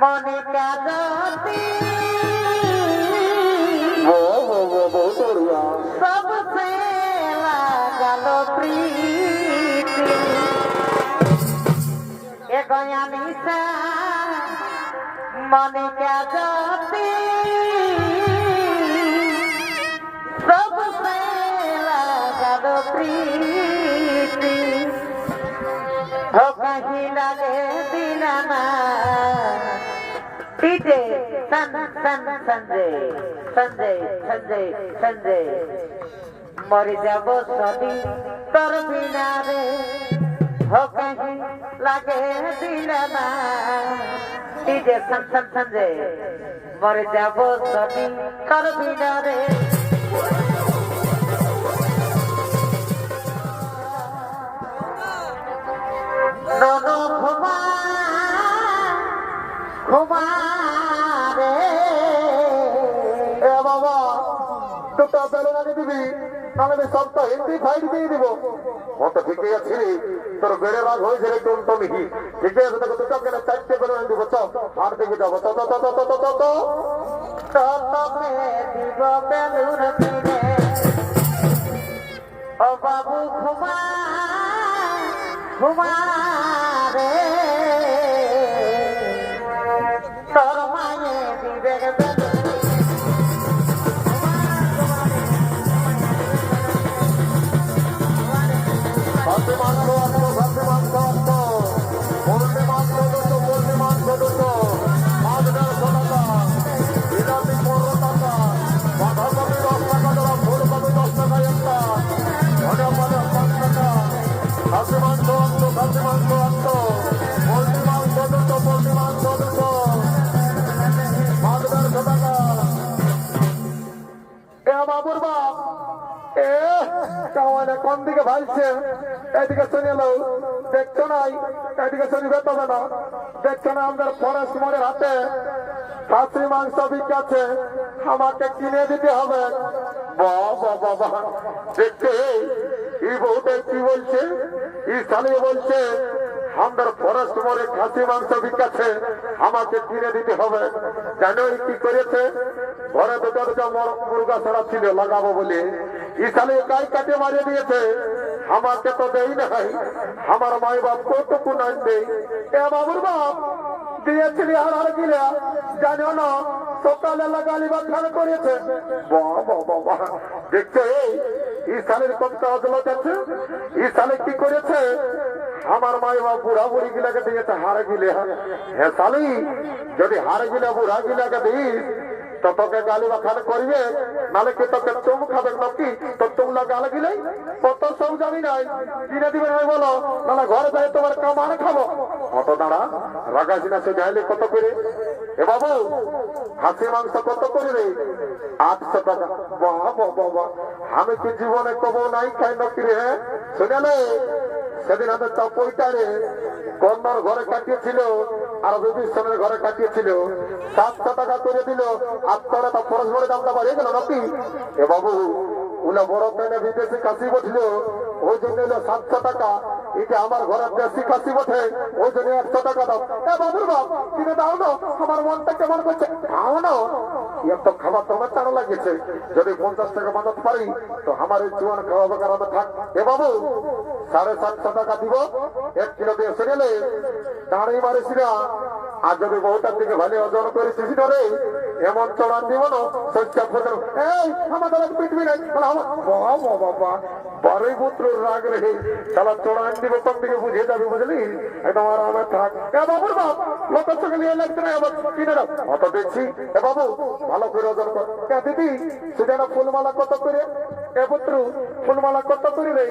মনে সবসে লাগাল প্রীতি এ গয়া নিশা মনে কাজ ডালে দিলামা পিঠে সন সন সঞ্জয় মরে যাব সবই তোর বিনারে हो कहीं लगे दिलमा डीजे सन सन जाबो सभी रे আমি সব তো হিন্দি ফাইট দিয়ে দিব। ও তো ঠিকই আছি তোর বেড়ে রাগ হয়েছে রে টুন টমি কি ঠিকই আছে, তোকে দুটো কেন চারটে করে দিব। তো আর দেখি যাব। তো তো তো তো তো তো তো ও বাবু, ঘুমা ঘুমা। আমাদের ফরেস্ট মোড়ের হাতে খাসি মাংস বিকাছে আমাকে কিনে দিতে হবে। বাবা বাবা। দেখতে এই বউটা কি বলছে? এই সালিয়ে বলছে, আমাদের ফরেস্ট মোড়ে খাসি মাংস বিকাছে আমাকে কিনে দিতে হবে। এই কি করেছে? ঘরে দুটো দুটো মর- মুরগা ছাড়া ছিল, লাগাবো বলে। এই সালে গাই কাটে মারিয়ে দিয়েছে? আমাকে তো দেই নাই, আমার মাই বাপ কতটুকু নাই দেই? এ বাবুর বাপ, দিয়েছিলি আর আর গিলা জানো না, সকালে লাগালি বা করেছে বাবা বাবা, দেখছ এই সালের কোনটা অজলত আছে এই সালে কি করেছে? আমার মাই বাপ বুড়া বুড়ি গিলাকে দিয়েছে হারে গিলে। হ্যাঁ সালি যদি হারে গিলা, বুড়া গিলাকে দিস তো তোকে গালি বাখান করিবে? নালে কি তোকে চুম খাবে নাকি তো তোমরা গাল গিলে কত সব জানি নাই। কিনে দিবে নাই বলো। নালে ঘরে যাই তোমার কামান খাব। অত দাঁড়া রাগাছি না সে গাইলে কত করে? এ বাবু হাসি মাংস কত করে রে? আটশো টাকা। বাহ বাহ। আমি কি জীবনে কবো নাই খাই নাকি রে হ্যাঁ? শুনে সেদিন আমাদের চপইটারে কন্যার ঘরে কাটিয়েছিল, আর বিভীষণের ঘরে কাটিয়েছিল। সাতশো টাকা করে দিল, আর তোরা তো পরস্পরের দামটা বাড়িয়ে গেল নাকি? এ বাবু উলা বড় পেনে বিদেশি কাশি বসল, ওই জন্য হলো সাতশো টাকা এটা আমার ঘরে দেশি কাশি বসে, ওই জন্য একশো টাকা দাও। এ বাবুর বাপ কিনে দাও না, আমার মনটা কেমন করছে? খাও না। এত খাবার তোমার টানো লাগিয়েছে যদি পঞ্চাশ টাকা বাঁধাতে পারি, তো আমার এই জোয়ান খাওয়া হবে। থাক। এ বাবু, সাড়ে সাতশো টাকা দিব। এক কিলো দিয়ে এসে গেলে দাঁড়িয়ে মারিস না। আর যদি বহুটার দিকে ভালো ওজন করেছিস ধরে এমন চড়ান দিব না। শস্য এই, আমাদের বারোই পুত্র, রাগ রে তাহলে চড়ান দিব, কোন দিকে বুঝে যাবি বুঝলি? একদম আরামে থাক। এ বাবুর বাপ লোকের সঙ্গে নিয়ে লাগছে না এবার কিনে দাও। অত দেখছি এ বাবু, ভালো করে ওজন কর। এ দিদি সেটা না ফুলমালা কত করে? এ পুত্র, ফুলমালা কত করে রে?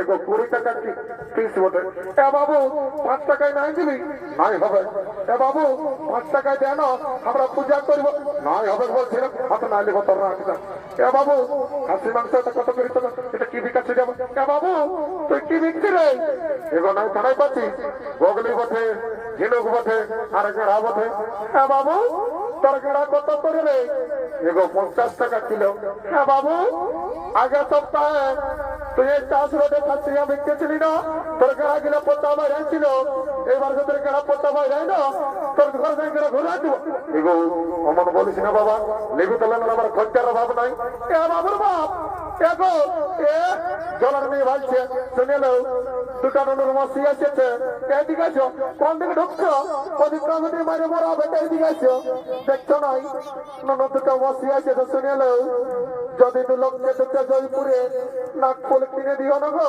এগো কুড়ি টাকা কি? পিস বটে। এ বাবু, পাঁচ টাকায় নাই দিবি? নাই হবে। এ বাবু, পাঁচ টাকায় দেন আমরা পূজা করব। নাই হবে বলছিলাম হাতে লিখো তোর রাখতাম এ বাবু খাসি মাংস কত করে এটা কি বিকাচ্ছে এ বাবু তুই কি বিকছি রে এগো নাই থানায় পাচ্ছি। বগলি বটে ঝিনুক বটে আর গেড়া বটে এ বাবু তোর গেড়া কত করে রে এগো পঞ্চাশ টাকা কিলো। হ্যাঁ বাবু আগের সপ্তাহে তুই চাষ রোডে খাচ্ছি আমি ছিলি না। তোর কেনা গেলে পত্তা বাইরে ছিল এবার তোর কেনা পত্তা বাইরে না তোর ঘর যাই কেনা ঘুরে দিব এগো অমন বলিস না বাবা। লেবু তোলা না আমার খরচার অভাব নাই। এ বাবুর বাপ এগো এ জলার মেয়ে ভালছে শুনে লো দুটা নুনুর মসি এসেছে। এদিকে আছো কোন দিকে ঢুকছো? ওদিক কামড়ে মারে মরা বেটা এদিকে আছো দেখছ নাই? নুনু দুটো মসি এসেছে শুনে লো যদি দু লোককে দুটো জয়পুরে নাক ফুল কিনে দিও না গো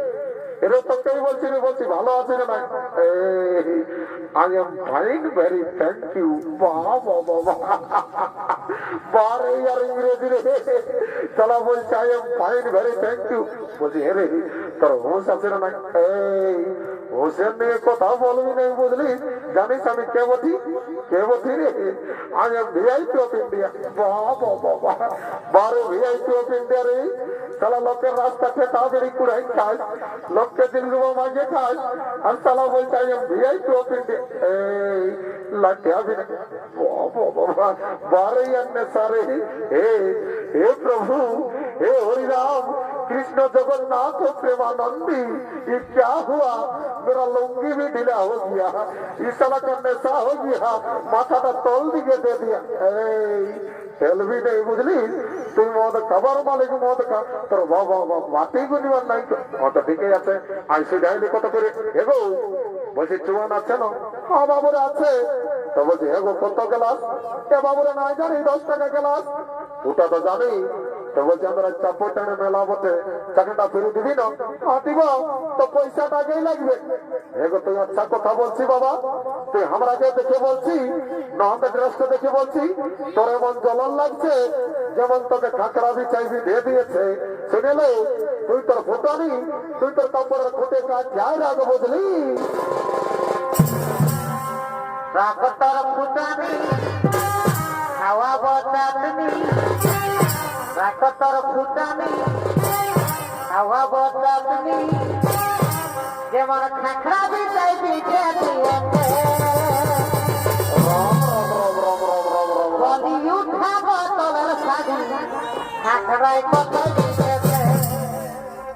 এটা তোকেই বলছি রে বলছি ভালো আছে না নাই। I am fine very thank you বাবা বাবা বারে আর ইংরেজি রে। চলা বলছে I fine very thank you বলছি, হে রে, তোর হোস আছে না নাই? এই হোসেন নিয়ে কথা বলবি না বুঝলি? জানিস আমি কেবতি কেবতি রে? আমি ভিআইপি অফ ইন্ডিয়া বাবা বারো ভিআইপি অফ ইন্ডিয়া রে। সালা লোকের রাস্তা খেয়ে তাড়াতাড়ি কুড়াই খাস লোককে দিলগুলো মাঝে খাস আর সালা বলছে, আমি ভিআইপি অফ ইন্ডিয়া এই লাঠিয়া ভি বাবা বারোই আন্নে সারে। হে হে প্রভু, হে হরিরাম। कृष्ण जगन्नाथ प्रेमानंदी ये क्या हुआ मेरा लुंगी भी ढीला हो गया इस साला का नशा हो गया माथा का तोल दिए दे दिया এই, তেলবি নেই বুঝলি তুই মদ খাবার মালিক মদ খা তোর বাবা বাটি গুনিবার নাই তো অত ঠিকই আছে আইসি ডাইলি কত করে এগো বলছি চুয়ান আছে না হ্যাঁ বাবুরে আছে তো বলছি এগো কত গ্লাস এ বাবুরে নাই জানি দশ টাকা গ্লাস ওটা তো জানি তো বলছি আমরা চাপড় টানে মেলা বটে চাকরিটা ফিরে দিবি না দিব, তো পয়সাটা আগেই লাগবে। এগো তুই আচ্ছা কথা বলছি বাবা। তুই আমরাকে দেখে বলছি না আমাদের ড্রেসটা দেখে বলছি, তোর এমন জ্বলন লাগছে, যেমন তোকে কাঁকড়া চাইবি দিয়ে দিয়েছে। শুনে লো তুই তোর ফুটানি, তুই তোর কাপড়ের খুঁটে কাজ যাই রাখো বুঝলি? রাখতর ফুটানি হাওয়া বতাতনি রাখতর ফুটানি হাওয়া বতাতনি যেমন খাখরা বি চাই বিছে দিয়েছে বলি উঠা বোতলের সাজি খাখরায় কত দিয়েছে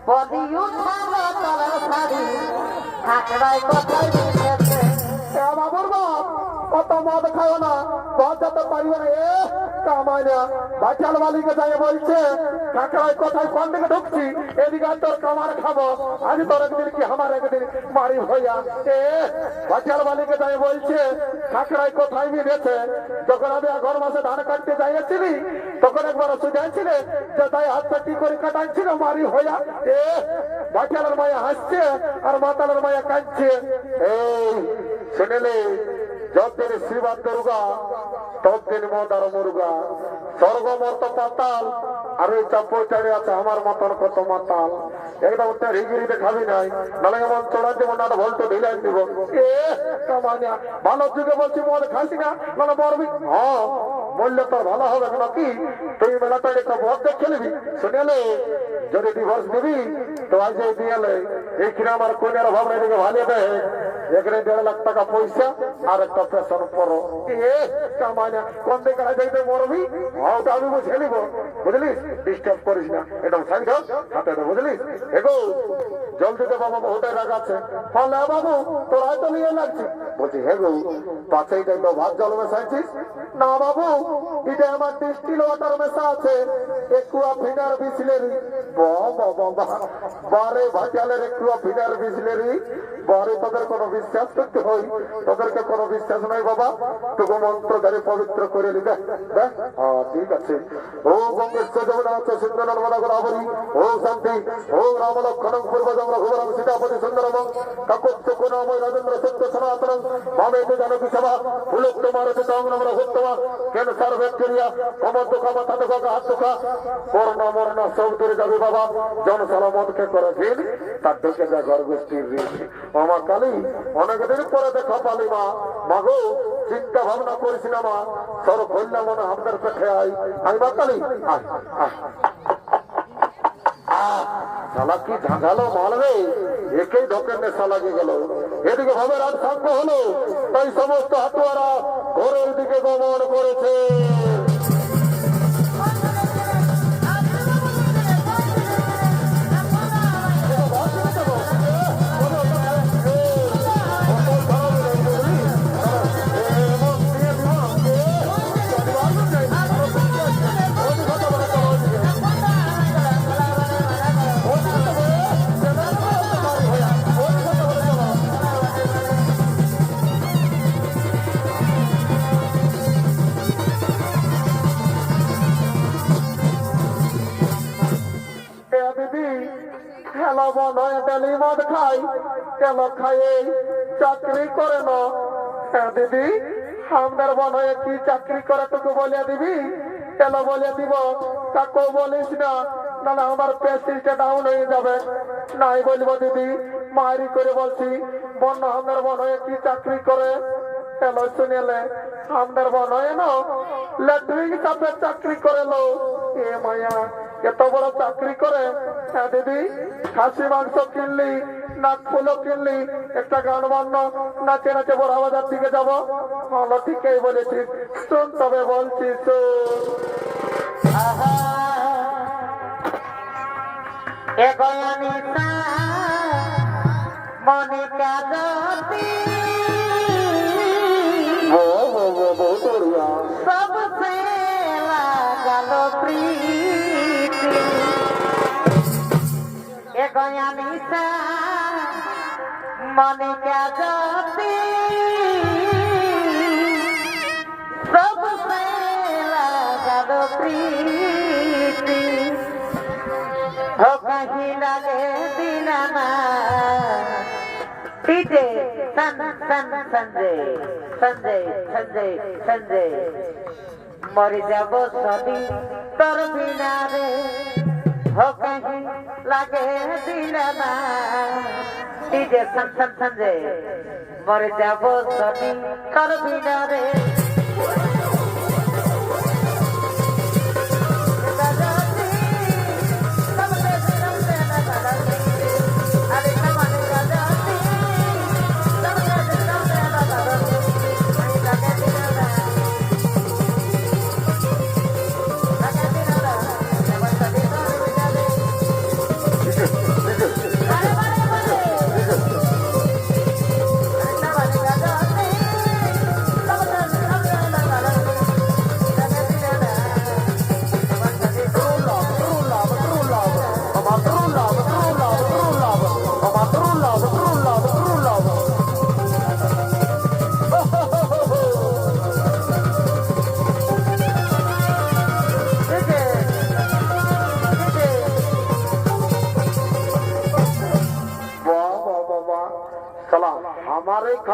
বলি উঠা বোতলের সাজি খাখরায় কত দিয়েছে বাবুর বাপ কত এদিকে তোর কামার খাব। আজ তোর একদিন কি আমার একদিন মারি হইয়া? এ বাচাল বলছে কাকড়ায় কোথায় মিলেছে? যখন আমি ঘর মাসে ধান কাটতে যাইয়াছিলি, তখন একবার সুজাইছিলে যে তাই হাতটা কি করে কাটাচ্ছিল মারি হইয়া? এ বাচালের মায়া হাসছে আর মাতালের মায়া কাঁদছে। এই, শুনেলে? যতদিন শিবা দুর্গা ততদিন মদার মুরগা। স্বর্গ মত পাতাল, আর ওই চাপড় চাড়ে আছে আমার মতন কত মাতাল। একদম রিগিরিতে খাবি নাই, নালে এমন চড়া দেবো না ভল্ট ঢিলাই দিব। ভালো যুগে বলছি মদ খাসি না মানে মরবি। হ্যাঁ বললে তোর ভালো হবে নাকি তুই মেলাটা একটা ভোট দেখে নিবি। শুনেলে যদি ডিভোর্স দিবি, তো আজ এই দিয়ালে এই কিনা আমার কন্যার ভাবনা এদিকে ভালো দেয় এখানে দেড় লাখ টাকা পয়সা আর একটা পেশন পরো। এ কামানা কোন দিকে যাইতে মরবি? হ্যাঁ ওটা আমি বুঝে নিব। বুঝলিস? ডিস্টার্ব করিস না। এটা সাইড হাতে দে বুঝলিস? এগো জলদিতে বাবা রাগ আছে। ফলে বাবু তোর হয়তো নিয়ে লাগছে। বলছি হে গো পাঁচেই তো ভাত জল মেশাইছিস? না বাবু এটা আমার ডিস্টিল ওয়াটার মেশা আছে। একুয়া ফিনার বিসলেরি বারে ভাটালের একুয়া ফিনার বিসলেরি বারে তাদের কোনো বিশ্বাস করতে হয় তাদেরকে কোনো বিশ্বাস নাই বাবা? তোকে মন্ত্র দ্বারে পবিত্র করে নিবে হ্যাঁ হ্যাঁ, ঠিক আছে। ও গঙ্গেশ্বর জগন্নাথ সুন্দর নর্মদা গোদাবরী। ও শান্তি। ও রাম লক্ষণ রঘুবরম সীতাপতি সুন্দরম কাকুত্য গুণময় রাজেন্দ্র সত্য সনাতন। মামেতে জানকী সভা ফুলুক্ত মারতে কাম নম রঘুত্তমা ক্যান্সার, ব্যাকটেরিয়া, কমর দুঃখা, মাথা দুঃখা হাত দুঃখা করোনা মরনা সব দূরে বাবা, জন সালামতকে করে দিন তার ঢুকে ঘর গোষ্ঠীর আমার কালী অনেকদিন পরে দেখা পালি মা। মাগো, চিন্তা ভাবনা করিস না মা। সর কল্যাণ মনে আপনার পেটে আই আই মা কালী, আয় আয়। শালা কি ঝাঁঝালো মারবে একেই ঢোকের নেশা লাগে গেল। এদিকে ভাবে আর সাঙ্গ হলো, তাই সমস্ত হাতুয়ারা ঘরের দিকে গমন করেছে। কেন খাই চাকরি করে না। হ্যাঁ দিদি আমাদের মন হয়ে কি চাকরি করে তোকে বলে দিবি? কেন বলে দিব? কাকু বলিস না না আমার পেশিটা ডাউন হয়ে যাবে। নাই বলব দিদি মারি করে বলছি, বন্য আমাদের মন হয়ে কি চাকরি করে? কেন শুনেলে আমাদের মন হয়ে না ল্যাট্রিন সাথে চাকরি করে লো। এ মায়া, এত বড় চাকরি করে? হ্যাঁ দিদি, খাসি মাংস কিনলি নাক ফুলো কিনলি একটা গান বান্ন নাচে নাচে বড় বাজার দিকে যাব। ভালো ঠিকই বলেছিস শোন তবে বলছি মনে বড়িয়া মনে জাতি সব মেলা জানো প্রীতি। ও কহিনা রে দিনানা পিটে সন সন সঞ্জয় সঞ্জয় সঞ্জয় সঞ্জয় মরে যাব সবই তোর বিনা রে ও কহি লাগে দিনানা ডিজে সন সন সঞ্জয় মরে যাব সবই তোর বিনা রে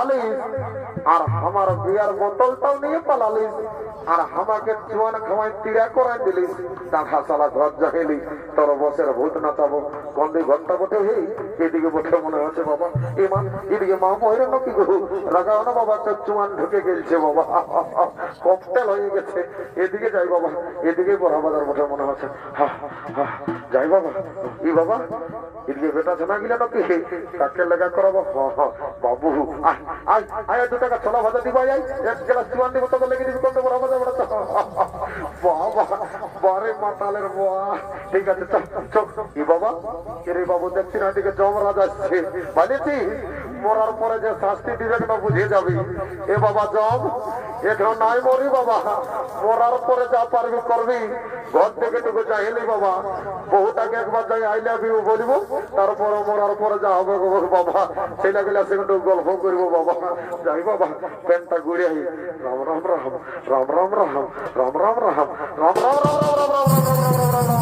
খালিস আর আমার বিয়ার বোতলটাও নিয়ে পালালিস আর আমাকে জোয়ান খাওয়াই তিরা করাই দিলিস দাঁড়া শালা ঘর জাহেলি তোর বসের ভূত নাচাবো কন্দি ঘণ্টা বটে? হেই, এদিকে বসে মনে হচ্ছে বাবা। এ এদিকে মা মহিলা নাকি গো? লাগাও না বাবা চুয়ান ঢুকে গেলছে বাবা। ককটেল হয়ে গেছে। এদিকে যাই বাবা, এদিকে বড় বাজার বটে মনে হচ্ছে। যাই বাবা। ই বাবা, এদিকে বেটা শোনা গেল নাকি? কাকে লেগা করাবো? বাবু আয় আয় আয় দু টাকা ভাজা দিব আয় এক গেলাস চুয়ান দিব লেগে দিবি কোনটা বাজার বড় বাবা, বারে মাতালের বাবা ঠিক আছে বাবা? এরে বাবু, দেখছি না দিকে জমরাজ আসছে। বলেছি মরার পরে যে শাস্তি দিবে না বুঝে যাবি এ বাবা জব এখন নাই মরি বাবা মরার পরে যা পারবি করবি ঘর থেকে টুকু চাইলি বাবা বহুটাকে একবার যাই আই লাভ বলিব তারপরে মরার পরে যা হবে বাবা ছেলে গেলে সেখানে গল্প করব বাবা যাই বাবা প্যান্টটা ঘুরে আই রাম রাম রাম রাম রাম রাম রাম রাম রাম রাম রাম রাম রাম রাম রাম রাম রাম রাম রাম